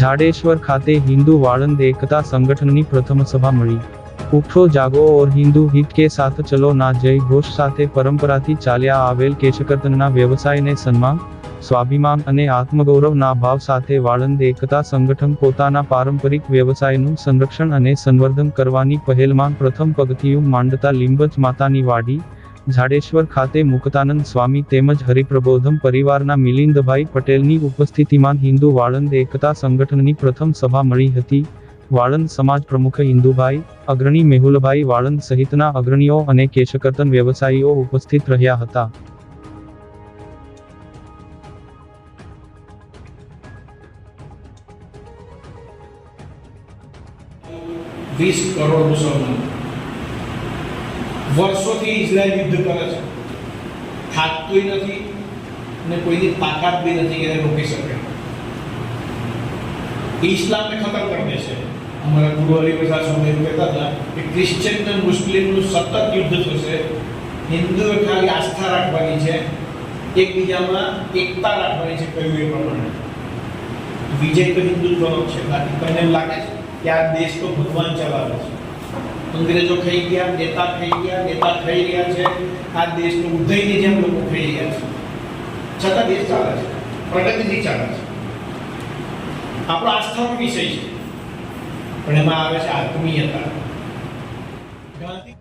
જાડેશ્વર ખાતે હિન્દુ વાળંદ એકતા સંગઠનની પ્રથમ સભા મળી. ઉઠો, જાગો ઓર હિન્દુ હિત કે સાથ ચલો, ના જય ઘોષ સાથે પરંપરાથી ચાલ્યા આવેલ કેશકર્તનના વ્યવસાયને સન્માન, સ્વાભિમાન અને આત્મગૌરવના ભાવ સાથે વાળંદ એકતા સંગઠન પોતાના પારંપરિક વ્યવસાયનું સંરક્ષણ અને સંવર્ધન કરવાની પહેલમાં પ્રથમ પગથિયું માંડતા લીંબજ માતાની વાડી ઝાડેશ્વર ખાતે મુક્તાનંદ સ્વામી તેમજ હરિપ્રબોધમ પરિવારના મિલિંદભાઈ પટેલની ઉપસ્થિતિમાં હિન્દુ વાળંદ એકતા સંગઠનની પ્રથમ સભા મળી હતી. વાળંદ સમાજ પ્રમુખ હિન્દુભાઈ અગ્રણી મેહુલભાઈ વાળંદ સહિતના અગ્રણીઓ અને કેશકર્તન વ્યવસાયીઓ ઉપસ્થિત રહ્યા હતા. વીસ કરોડ મુસલમાન વર્ષોથી ઇઝરાયલ યુદ્ધ કરે છે. થાકતું નથી ને કોઈની તાકાત બી નથી એને રોકી શકે. ઇસ્લામને ખતમ કરી દેશે. અમારા ગુરુ હરિપ્રસાદ સ્વામી એવું કહેતા હતા કે ક્રિશ્ચિયન ને મુસ્લિમનું સતત યુદ્ધ થશે. હિન્દુએ ખાલી આસ્થા રાખવાની છે. એકબીજામાં એકતા રાખવાની છે કહ્યું એ પ્રમાણે. વિજય તો હિન્દુત્વનો છે. બાકી એમ લાગે છે કે આ દેશ તો ભગવાન ચલાવે છે. અંગ્રેજો ખાઈ ગયા, નેતા ખાઈ ગયા, નેતા ખાઈ રહ્યા છે. આ દેશનું ઉદયની જેમ લોકો ખાઈ રહ્યા છે. છતાં દેશ ચાલે છે. પ્રગતિથી ચાલે છે. આપણો આસ્થાનો વિષય છે. પણ એમાં આવે છે આત્મીયતા. ગાંધી